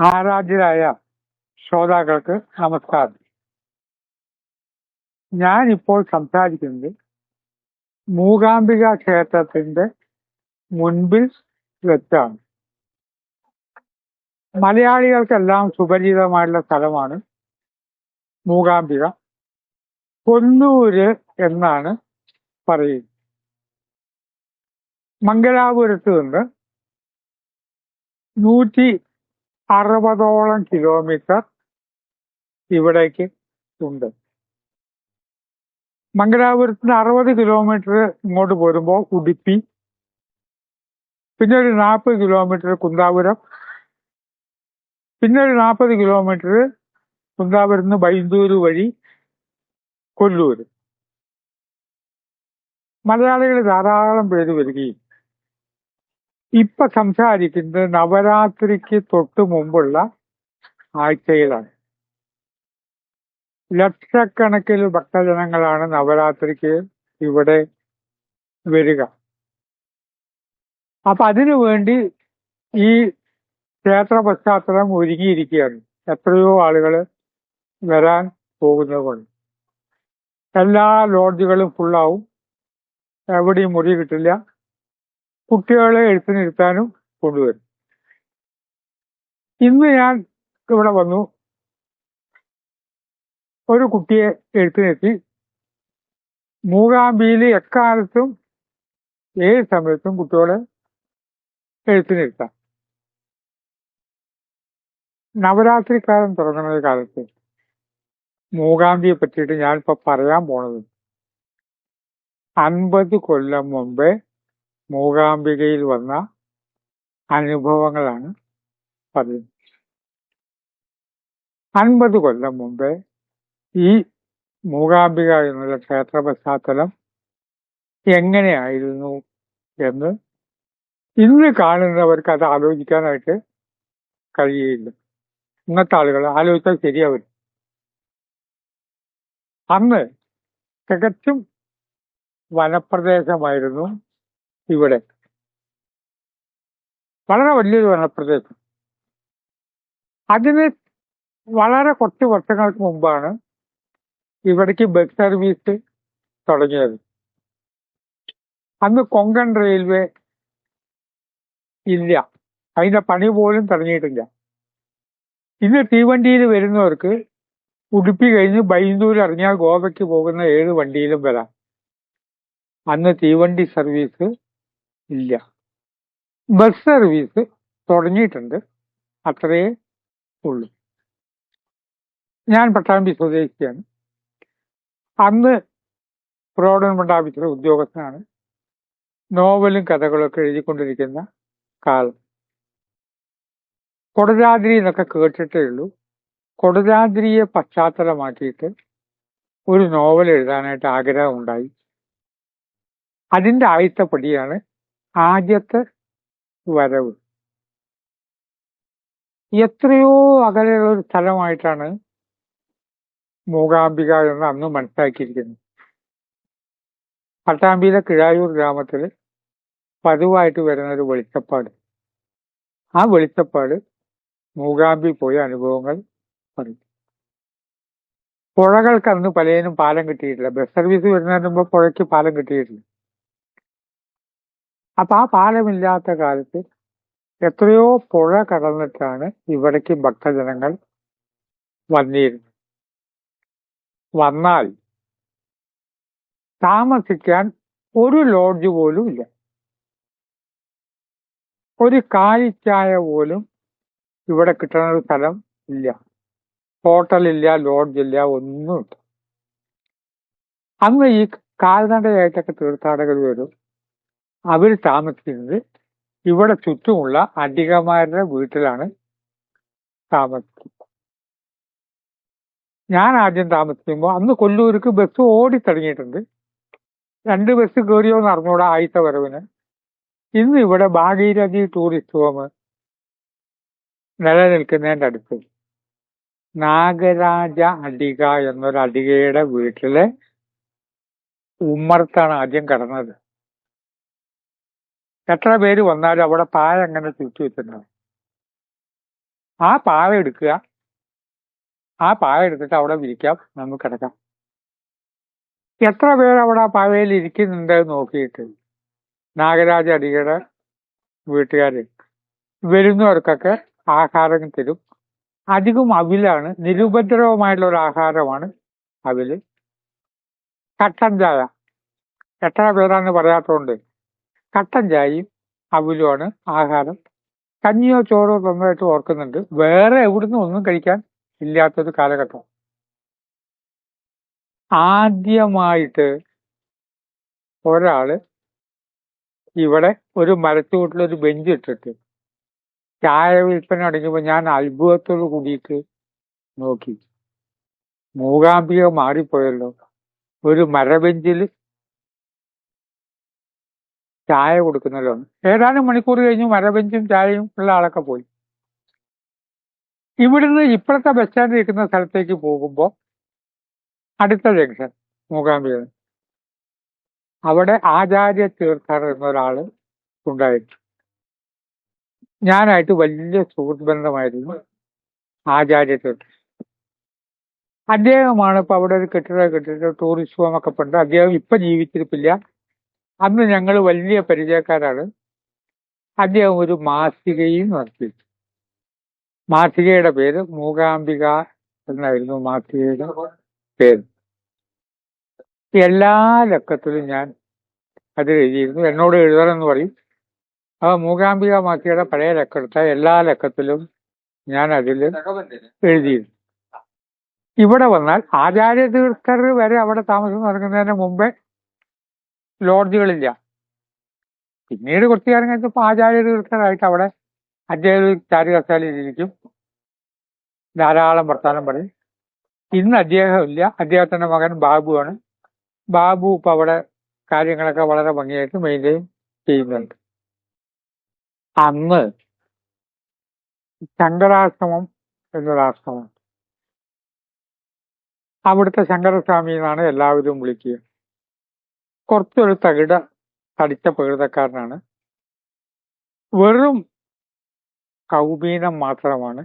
ആരാധ്യരായ ശ്രോതാക്കൾക്ക് നമസ്കാരം. ഞാനിപ്പോൾ സംസാരിക്കുന്നത് മൂകാംബിക ക്ഷേത്രത്തിന്റെ മുൻപിൽ വെച്ചാണ്. മലയാളികൾക്കെല്ലാം സുപരിചിതമായുള്ള സ്ഥലമാണ് മൂകാംബിക. കൊന്നൂര് എന്നാണ് പറയുന്നത്. മംഗലാപുരത്ത് നിന്ന് നൂറ്റി അറുപതോളം കിലോമീറ്റർ ഇവിടേക്ക് ഉണ്ട്. മംഗലാപുരത്തിന് അറുപത് കിലോമീറ്റർ ഇങ്ങോട്ട് പോരുമ്പോൾ ഉടുപ്പി പിന്നെ ഒരു നാൽപ്പത് കിലോമീറ്റർ കുന്താപുരം പിന്നെ ഒരു നാൽപ്പത് കിലോമീറ്റർ കുന്താപുരത്ത് നിന്ന് ബൈന്ദൂര് വഴി കൊല്ലൂർ മലയാളികൾ ധാരാളം പേര് വരികയും ഇപ്പൊ സംസാരിക്കുന്നത് നവരാത്രിക്ക് തൊട്ട് മുമ്പുള്ള ആഴ്ചയിലാണ്. ലക്ഷക്കണക്കിന് ഭക്തജനങ്ങളാണ് നവരാത്രിക്ക് ഇവിടെ വരിക. അപ്പൊ അതിനു വേണ്ടി ഈ ക്ഷേത്ര പശ്ചാത്തലം ഒരുങ്ങിയിരിക്കുകയാണ്. എത്രയോ ആളുകൾ വരാൻ പോകുന്നത് കൊണ്ട് എല്ലാ ലോഡ്ജുകളും ഫുള്ളാവും എവിടെയും മുറി കിട്ടില്ല. കുട്ടികളെ എഴുത്തിനിരുത്താനും കൊണ്ടുവരും. ഇന്ന് ഞാൻ ഇവിടെ വന്നു. ഒരു കുട്ടിയെ എഴുത്തിനെത്തി മൂകാംബിയിൽ എക്കാലത്തും ഏത് സമയത്തും കുട്ടികളെ എഴുത്തിനിരുത്താം. നവരാത്രി കാലം തുടങ്ങുന്ന കാലത്ത് മൂകാംബിയെ പറ്റിയിട്ട് ഞാനിപ്പോ പറയാൻ പോണത് അൻപത് കൊല്ലം മുമ്പേ മൂകാംബികയിൽ വന്ന അനുഭവങ്ങളാണ് പറയുന്നത് അൻപത് കൊല്ലം മുമ്പേ ഈ മൂകാംബിക എന്നുള്ള ക്ഷേത്ര പശ്ചാത്തലം എങ്ങനെയായിരുന്നു എന്ന് ഇന്ന് കാണുന്നവർക്ക് അത് ആലോചിക്കാനായിട്ട് കഴിയില്ല ഇന്നത്തെ ആളുകൾ ആലോചിച്ചാൽ ശരിയാവില്ല. അന്ന് തികച്ചും വനപ്രദേശമായിരുന്നു. ഇവിടെ. വളരെ വലിയൊരു വനപ്രദേശം. അതിന് വളരെ കുറച്ച് വർഷങ്ങൾക്ക് മുമ്പാണ് ഇവിടേക്ക് ബസ് സർവീസ് തുടങ്ങിയത്. അന്ന് കൊങ്കൺ റെയിൽവേ ഇല്ല. അതിന്റെ പണി പോലും തുടങ്ങിയിട്ടില്ല. ഇന്ന് തീവണ്ടിയിൽ വരുന്നവർക്ക് ഉടുപ്പി കഴിഞ്ഞ് ബൈന്ദൂർ ഇറങ്ങിയാൽ ഗോവയ്ക്ക് പോകുന്ന ഏത് വണ്ടിയിലും വരാം. അന്ന് തീവണ്ടി സർവീസ് ഇല്ല. ബസ് സർവീസ് തുടങ്ങിയിട്ടുണ്ട്. അത്രയേ ഉള്ളൂ. ഞാൻ പട്ടാമ്പി സ്വദേശിയാണ്. അന്ന് പ്രോഡൻ ഓഫീസർ ഉദ്യോഗസ്ഥനാണ്. നോവലും കഥകളൊക്കെ എഴുതിക്കൊണ്ടിരിക്കുന്ന കാലം. കൊടരാതിരി എന്നൊക്കെ കേട്ടിട്ടേ ഉള്ളൂ. കൊടരാതിരിയെ പശ്ചാത്തലമാക്കിയിട്ട് ഒരു നോവൽ എഴുതാനായിട്ട് ആഗ്രഹമുണ്ടായി. അതിന്റെ ആദ്യത്തെ ആദ്യത്തെ വരവ്. എത്രയോ അകലെയുള്ള ഒരു സ്ഥലമായിട്ടാണ് മൂകാംബിക എന്ന് അന്ന് മനസ്സിലാക്കിയിരിക്കുന്നത്. പട്ടാമ്പിയിലെ കിഴായൂർ ഗ്രാമത്തിൽ പതിവായിട്ട് വരുന്ന ഒരു വെളിച്ചപ്പാട്. ആ വെളിച്ചപ്പാട് മൂകാംബി പോയ അനുഭവങ്ങൾ പറയും. പുഴകൾക്ക് അന്ന് പലതിനും പാലം കിട്ടിയിട്ടില്ല. ബസ് സർവീസ് വരുന്നതിന് മുമ്പ് പുഴയ്ക്ക് പാലം കിട്ടിയിട്ടില്ല. അപ്പൊ ആ പാലമില്ലാത്ത കാലത്ത് എത്രയോ പുഴ കടന്നിട്ടാണ് ഇവിടേക്ക് ഭക്തജനങ്ങൾ വന്നിരുന്നത്. വന്നാൽ താമസിക്കാൻ ഒരു ലോഡ്ജ് പോലും ഇല്ല. ഒരു കാലിച്ചായ പോലും ഇവിടെ കിട്ടുന്ന ഒരു സ്ഥലം ഇല്ല. ഹോട്ടലില്ല ലോഡ്ജില്ല ഒന്നുമില്ല. അന്ന് ഈ കാൽനടയായിട്ടൊക്കെ തീർത്ഥാടകർ വരും. അവർ താമസിക്കുന്നത് ഇവിടെ ചുറ്റുമുള്ള അധികമാരുടെ വീട്ടിലാണ് താമസിക്കുന്നത്. ഞാൻ ആദ്യം താമസിക്കുമ്പോൾ അന്ന് കൊല്ലൂർക്ക് ബസ് ഓടി തുടങ്ങിയിട്ടുണ്ട്. രണ്ട് ബസ് കയറിയോ എന്ന് ആയിത്ത വരവിന്. ഇന്ന് ഇവിടെ ഭാഗീരഥി ടൂറിസ്റ്റ് ഹോം നിലനിൽക്കുന്നതിന്റെ അടുത്ത്. നാഗരാജ അടിക എന്നൊരു അടികയുടെ വീട്ടിലെ ഉമ്മർത്താണ് ആദ്യം കടന്നത്. എത്ര പേര് വന്നാലും അവിടെ പായ അങ്ങനെ ചുറ്റി വെച്ചിട്ടുണ്ടാവും ആ പായ എടുക്കുക. ആ പായ എടുത്തിട്ട് അവിടെ വിരിക്കാം. നമുക്ക് കിടക്കാം. എത്ര പേര് അവിടെ ആ പായയിൽ ഇരിക്കുന്നുണ്ട് നോക്കിയിട്ട്? നാഗരാജ അടിയുടെ വീട്ടുകാർ വരുന്നവർക്കൊക്കെ ആഹാരം തരും. അധികം അവിലാണ്. നിരുപദ്രവമായിട്ടുള്ള ഒരു ആഹാരമാണ് അവിൽ. കട്ടൻ ചായ. എത്ര പേരാന്ന് പറയാത്തതുകൊണ്ട് കട്ടൻ ചായയും അവിലുമാണ് ആഹാരം. കഞ്ഞിയോ ചോറോ നന്നായിട്ട് ഓർക്കുന്നുണ്ട്. വേറെ എവിടുന്ന് ഒന്നും കഴിക്കാൻ ഇല്ലാത്തൊരു കാലഘട്ടം. ആദ്യമായിട്ട് ഒരാൾ ഇവിടെ ഒരു മരച്ചുവട്ടിൽ ഒരു ബെഞ്ച് ഇട്ടിട്ട് ചായ വിൽപ്പന അടങ്ങുമ്പോൾ ഞാൻ അത്ഭുതത്തോട് കൂടിയിട്ട് നോക്കി. മൂകാംബിക മാറിപ്പോയല്ലോ. ഒരു മരബെഞ്ചിൽ ചായ കൊടുക്കുന്നല്ലോ. ഏതാനും മണിക്കൂർ കഴിഞ്ഞ് മരബെഞ്ചും ചായയും ഉള്ള ആളൊക്കെ പോയി. ഇവിടുന്ന് ഇപ്പോഴത്തെ ബസ് സ്റ്റാൻഡ് ഇരിക്കുന്ന സ്ഥലത്തേക്ക് പോകുമ്പോൾ അടുത്ത ജംഗ്ഷൻ മൂകാംബിക. അവിടെ ആചാര്യ തീർത്ഥർ എന്നൊരാൾ ഉണ്ടായിരുന്നു. ഞാനായിട്ട് വലിയ സുഹൃത്ത് ബന്ധമായിരുന്നു ആചാര്യ തീർത്ഥർ. അദ്ദേഹമാണ് ഇപ്പൊ അവിടെ ഒരു കെട്ടിട കെട്ടിട്ട് ടൂറിസ്റ്റ് ഹോം ഒക്കെ പണ്ട് അദ്ദേഹം ഇപ്പൊ ജീവിച്ചിരിപ്പില്ല. അന്ന് ഞങ്ങൾ വലിയ പരിചയക്കാരാണ്. അദ്ദേഹം ഒരു മാസികയും നടത്തി മാസികയുടെ പേര് മൂകാംബിക എന്നായിരുന്നു മാസികയുടെ പേര്. എല്ലാ ലക്കത്തിലും ഞാൻ അതിൽ എഴുതിയിരുന്നു. എന്നോട് എഴുതണമെന്ന് പറയും. ആ മൂകാംബിക മാസികയുടെ പഴയ ലക്കെടുത്ത എല്ലാ ലക്കത്തിലും ഞാൻ അതിൽ എഴുതിയിരുന്നു. ഇവിടെ വന്നാൽ ആചാര്യ തീർത്ഥർ വരെ അവിടെ താമസം നടക്കുന്നതിന് മുമ്പേ ലോഡ്ജുകളില്ല. പിന്നീട് കുറച്ചു കാലം കഴിഞ്ഞപ്പോൾ ആചാര്യർക്കായിട്ട് അവിടെ അദ്ദേഹം ചാരുകസാലയിൽ ഇരിക്കും ധാരാളം വർത്താനം പറയും. ഇന്ന് അദ്ദേഹം ഇല്ല. അദ്ദേഹത്തിന്റെ മകൻ ബാബുവാണ് ബാബു ഇപ്പൊ അവിടെ കാര്യങ്ങളൊക്കെ വളരെ ഭംഗിയായിട്ട് മെയിന്റെയിൻ ചെയ്യുന്നുണ്ട്. അന്ന് ശങ്കരാശ്രമം എന്നൊരാശ്രമം. അവിടുത്തെ ശങ്കരസ്വാമി എന്നാണ് എല്ലാവരും വിളിക്കുക. കുറച്ചൊരു തകിട തടിച്ച പ്രകൃതക്കാരനാണ് വെറും കൗപീനം മാത്രമാണ്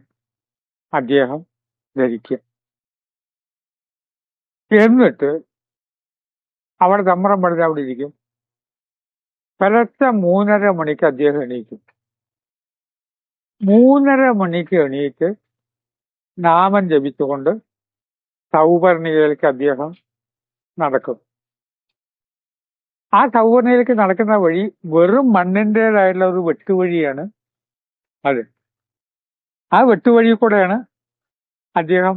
അദ്ദേഹം ധരിക്കുക. എന്നിട്ട് അവിടെ തമ്മറം പടുത്ത് അവിടെ ഇരിക്കും. പുലർച്ചെ മൂന്നര മണിക്ക് അദ്ദേഹം എണീക്കും. മൂന്നര മണിക്ക് എണീറ്റ് നാമം ജപിച്ചുകൊണ്ട് സൗപർണികയിലേക്ക് അദ്ദേഹം നടക്കും. ആ സൗവർണികയിലേക്ക് നടക്കുന്ന വഴി വെറും മണ്ണിന്റെതായിട്ടുള്ള ഒരു വെട്ടുവഴിയാണ് അത്. ആ വെട്ടുവഴി കൂടെയാണ് അദ്ദേഹം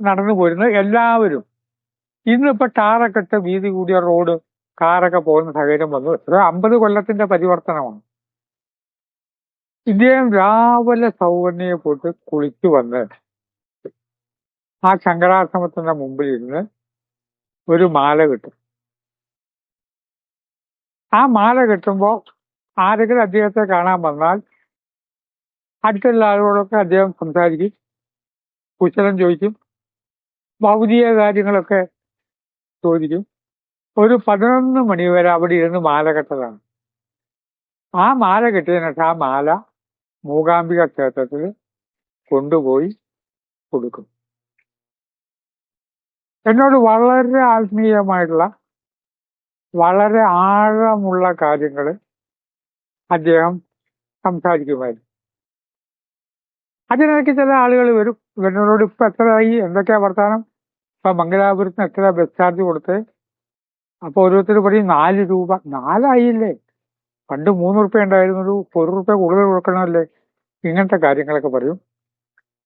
നടന്നു പോരുന്നത്. എല്ലാവരും ഇന്നിപ്പോ ടാറൊക്കെ ഇട്ട് വീതി കൂടിയ റോഡ് കാറൊക്കെ പോകുന്ന സാഹചര്യം വന്നു. എത്ര അമ്പത് കൊല്ലത്തിന്റെ പരിവർത്തനമാണ്. ഇദ്ദേഹം രാവിലെ സൗവർണിയെ പോയിട്ട് കുളിച്ചു വന്ന് ആ ശങ്കരാശ്രമത്തിന്റെ മുമ്പിൽ ഇരുന്ന് ഒരു മാല കിട്ടും. ആ മാല കിട്ടുമ്പോൾ ആരെങ്കിലും അദ്ദേഹത്തെ കാണാൻ വന്നാൽ അടുത്തുള്ള ആളുകളൊക്കെ അദ്ദേഹം സംസാരിക്കും കുശലം ചോദിക്കും ഭൗതിക കാര്യങ്ങളൊക്കെ ചോദിക്കും. ഒരു പതിനൊന്ന് മണി വരെ അവിടെ ഇരുന്ന് മാല കെട്ടതാണ് ആ മാല കെട്ടിയതിനൊക്കെ ആ മാല മൂകാംബിക ക്ഷേത്രത്തിൽ കൊണ്ടുപോയി കൊടുക്കും. എന്നോട് വളരെ ആത്മീയമായിട്ടുള്ള വളരെ ആഴമുള്ള കാര്യങ്ങൾ അദ്ദേഹം സംസാരിക്കുമായിരുന്നു. അതിനിടയ്ക്ക് ചില ആളുകൾ വരും. ഇവനോട് ഇപ്പൊ എത്രയായി എന്തൊക്കെയാ വർത്താനം? ഇപ്പൊ മംഗലാപുരത്തിന് എത്ര ബസ് ചാർജ് കൊടുത്ത്? അപ്പൊ ഓരോരുത്തർ പറയും നാല് രൂപ. നാലായില്ലേ? പണ്ട് മൂന്ന് റുപ്യ ഉണ്ടായിരുന്നൊരു ഒരു റുപ്യ കൂടുതൽ കൊടുക്കണമല്ലേ? ഇങ്ങനത്തെ കാര്യങ്ങളൊക്കെ പറയും.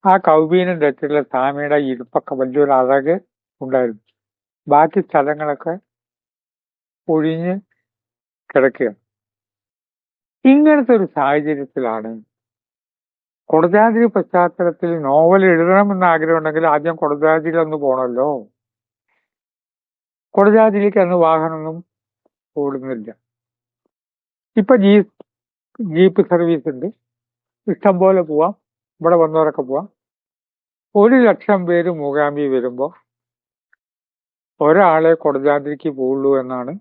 ആ കൗബീനും അച്ഛനുള്ള സ്വാമിയുടെ ഇരുപ്പൊക്കെ വലിയൊരു അഴക് ഉണ്ടായിരുന്നു. ബാക്കി സ്ഥലങ്ങളൊക്കെ ഒഴിഞ്ഞ് കിടക്കുക ഇങ്ങനത്തെ ഒരു സാഹചര്യത്തിലാണ് കൊടജാദ്രി പശ്ചാത്തലത്തിൽ നോവൽ എഴുതണമെന്ന് ആഗ്രഹമുണ്ടെങ്കിൽ ആദ്യം കൊടജാതിരി അന്ന് പോണല്ലോ കൊടജാതിരിക്ക് അന്ന് വാഹനമൊന്നും ഓടുന്നില്ല. ഇപ്പൊ ജീപ്പ് ജീപ്പ് സർവീസ് ഉണ്ട്. ഇഷ്ടം പോലെ പോവാം. ഇവിടെ വന്നവരൊക്കെ പോവാം. ഒരു ലക്ഷം പേര് മൂകാംബി വരുമ്പോൾ ഒരാളെ കൊടജാദ്രിക്ക് പോവുള്ളൂ എന്നാണ്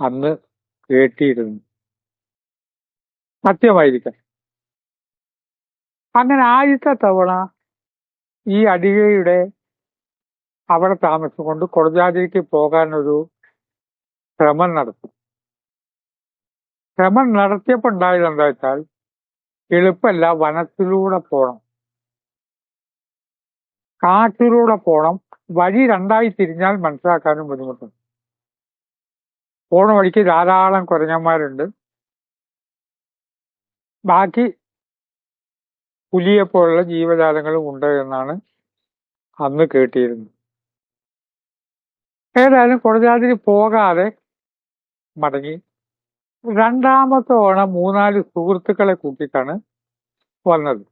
അന്ന് കേട്ടിയിരുന്നു സത്യമായിരിക്കാം. അങ്ങനെ ആദ്യത്തെ തവണ ഈ അടികയുടെ അവിടെ താമസം കൊണ്ട് കൊടുജാതിരിക്ക് പോകാനൊരു ശ്രമം നടത്തി. ശ്രമം നടത്തിയപ്പോൾ ഉണ്ടായത് എന്താ വെച്ചാൽ എളുപ്പമല്ല വനത്തിലൂടെ പോണം. കാട്ടിലൂടെ പോണം. വഴി രണ്ടായി തിരിഞ്ഞാൽ മനസ്സിലാക്കാനും ബുദ്ധിമുട്ടുണ്ട്. പോണ വഴിക്ക് ധാരാളം കുരങ്ങന്മാരുണ്ട്. ബാക്കി പുലിയെ പോലുള്ള ജീവജാലങ്ങളും ഉണ്ട് എന്നാണ് അന്ന് കേട്ടിരുന്നത്. ഏതായാലും കൊടജാതിരി പോകാതെ മടങ്ങി. രണ്ടാമത്തെ ഓണം മൂന്നാൽ സുഹൃത്തുക്കളെ കൂട്ടിയിട്ടാണ് വന്നത്.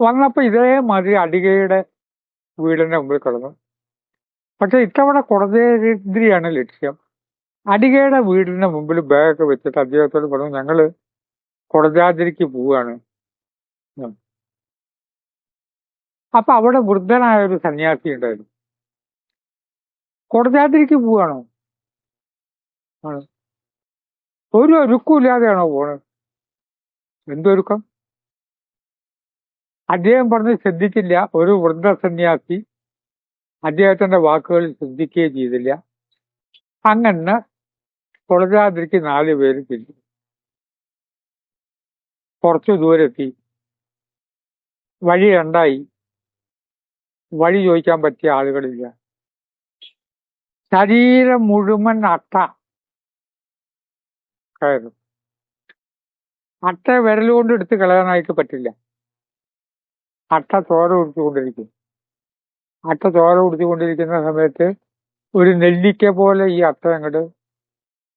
വന്നപ്പോൾ ഇതേമാതിരി അടികയുടെ വീടിന്റെ മുമ്പിൽ കിടന്നു. പക്ഷെ ഇത്തവണ കൊടജേന്ദ്രിയാണ് ലക്ഷ്യം. അടികയുടെ വീടിന് മുമ്പിൽ ബാഗൊക്കെ വെച്ചിട്ട് അദ്ദേഹത്തോട് പറഞ്ഞു ഞങ്ങൾ കുടജാതിരിക്ക് പോവാണ്. അപ്പൊ അവിടെ വൃദ്ധനായ ഒരു സന്യാസി ഉണ്ടായിരുന്നു. കുടജാതിരിക്ക് പോവാണോ. ഒരു ഒരുക്കൂല്ലാതെയാണോ പോണത്? എന്തൊരുക്കം അദ്ദേഹം പറഞ്ഞ് ശ്രദ്ധിച്ചില്ല ഒരു വൃദ്ധ സന്യാസി അദ്ദേഹത്തിന്റെ വാക്കുകൾ ശ്രദ്ധിക്കുകയും ചെയ്തില്ല. അങ്ങനെ കൊളരാതിരിക്ക് നാല് പേര് തിരിച്ചു കുറച്ചു ദൂരെത്തി. വഴി രണ്ടായി. വഴി ചോദിക്കാൻ പറ്റിയ ആളുകളില്ല. ശരീരം മുഴുവൻ അട്ട കയറും അട്ട വിരലുകൊണ്ട് എടുത്ത് കളയാനായിട്ട് പറ്റില്ല. അട്ട ചോര കുടിച്ചുകൊണ്ടിരിക്കും അട്ട ചോര കുടിച്ചുകൊണ്ടിരിക്കുന്ന സമയത്ത് ഒരു നെല്ലിക്ക പോലെ ഈ അട്ട അങ്ങോട്ട്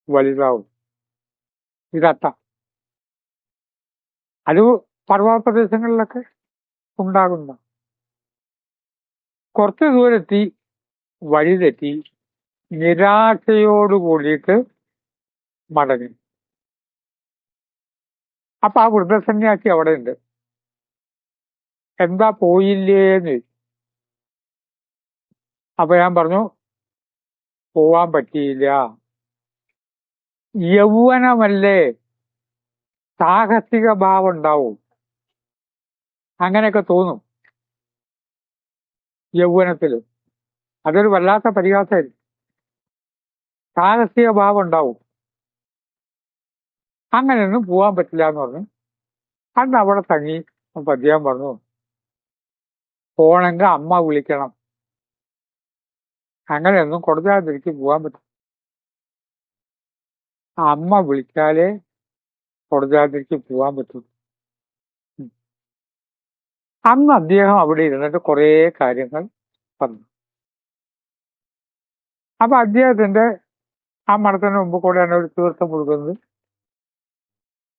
വലുതാവും. ഇതട്ട അത് പർവതപ്രദേശങ്ങളിലൊക്കെ ഉണ്ടാകുന്ന. കുറച്ച് ദൂരെത്തി വഴി തെറ്റി നിരാശയോട് കൂടിയിട്ട് മടങ്ങി. അപ്പൊ ആ വൃദ്ധസന്യാസി അവിടെ ഉണ്ട്. എന്താ പോയില്ലേന്ന് ചോദിച്ചു. അപ്പൊ ഞാൻ പറഞ്ഞു പോവാൻ പറ്റിയില്ല. യൗവനമല്ലേ? സാഹസിക ഭാവം ഉണ്ടാവും. അങ്ങനെയൊക്കെ തോന്നും. യൗവനത്തിൽ അതൊരു വല്ലാത്ത പരിഹാസമായിരിക്കും സാഹസിക ഭാവം ഉണ്ടാവും. അങ്ങനെയൊന്നും പോവാൻ പറ്റില്ല എന്ന് പറഞ്ഞു. അന്ന് അവിടെ തങ്ങി അപ്പൊ അദ്ദേഹം പറഞ്ഞു പോണെങ്കിൽ അമ്മ വിളിക്കണം. അങ്ങനെയൊന്നും കൊടുക്കാതിരിക്ക് പോകാൻ പറ്റും അമ്മ വിളിച്ചാലേ കൊടുക്കാതിരിക്ക് പോകാൻ പറ്റും. അന്ന് അദ്ദേഹം അവിടെ ഇരുന്നിട്ട് കുറേ കാര്യങ്ങൾ പറഞ്ഞു. അപ്പൊ അദ്ദേഹത്തിന്റെ ആ മഠത്തിന് മുമ്പ് കൂടെയാണ് ഒരു തീർത്ഥം കൊടുക്കുന്നത്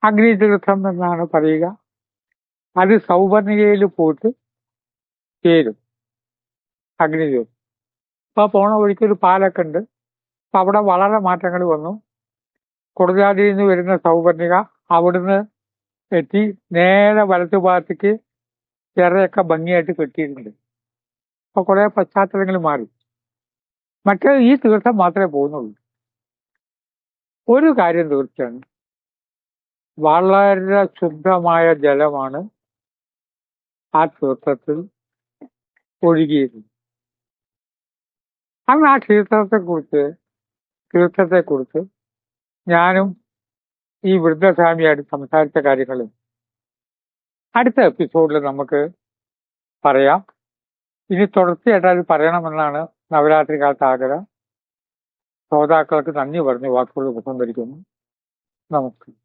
അഗ്നി തീർത്ഥം എന്നാണ് പറയുക. അത് സൗവർണികയിൽ പോയിട്ട് ചേരും. അഗ്നി തീർത്ഥം അപ്പൊ പോണ വഴിക്ക് ഒരു പാലൊക്കെ ഉണ്ട്. അപ്പൊ അവിടെ വളരെ മാറ്റങ്ങൾ വന്നു. കൊടുജാതിയിൽ നിന്ന് വരുന്ന സൗപർണിക അവിടുന്ന് എത്തി നേരെ വലത്തു ഭാഗത്തേക്ക് ചിറയൊക്കെ ഭംഗിയായിട്ട് കെട്ടിയിട്ടുണ്ട്. അപ്പൊ കുറെ പശ്ചാത്തലങ്ങൾ മാറി. മറ്റേ ഈ തീർത്ഥം മാത്രമേ പോകുന്നുള്ളൂ. ഒരു കാര്യം തീർച്ചയാണ്. വളരെ ശുദ്ധമായ ജലമാണ് ആ തീർത്ഥത്തിൽ ഒഴുകിയിരുന്നത്. അന്ന് ആ ക്ഷേത്രത്തെ കുറിച്ച് ഞാനും ഈ വൃദ്ധസ്വാമിയായിട്ട് സംസാരിച്ച കാര്യങ്ങളും അടുത്ത എപ്പിസോഡിൽ നമുക്ക് പറയാം. ഇനി തുടർച്ചയായിട്ട് അത് പറയണമെന്നാണ് നവരാത്രി കാലത്ത് ആഗ്രഹം. ശ്രോതാക്കൾക്ക് നന്ദി പറഞ്ഞു വാക്കുകൾ ഉപസംഹരിക്കുന്നു. നമസ്കാരം.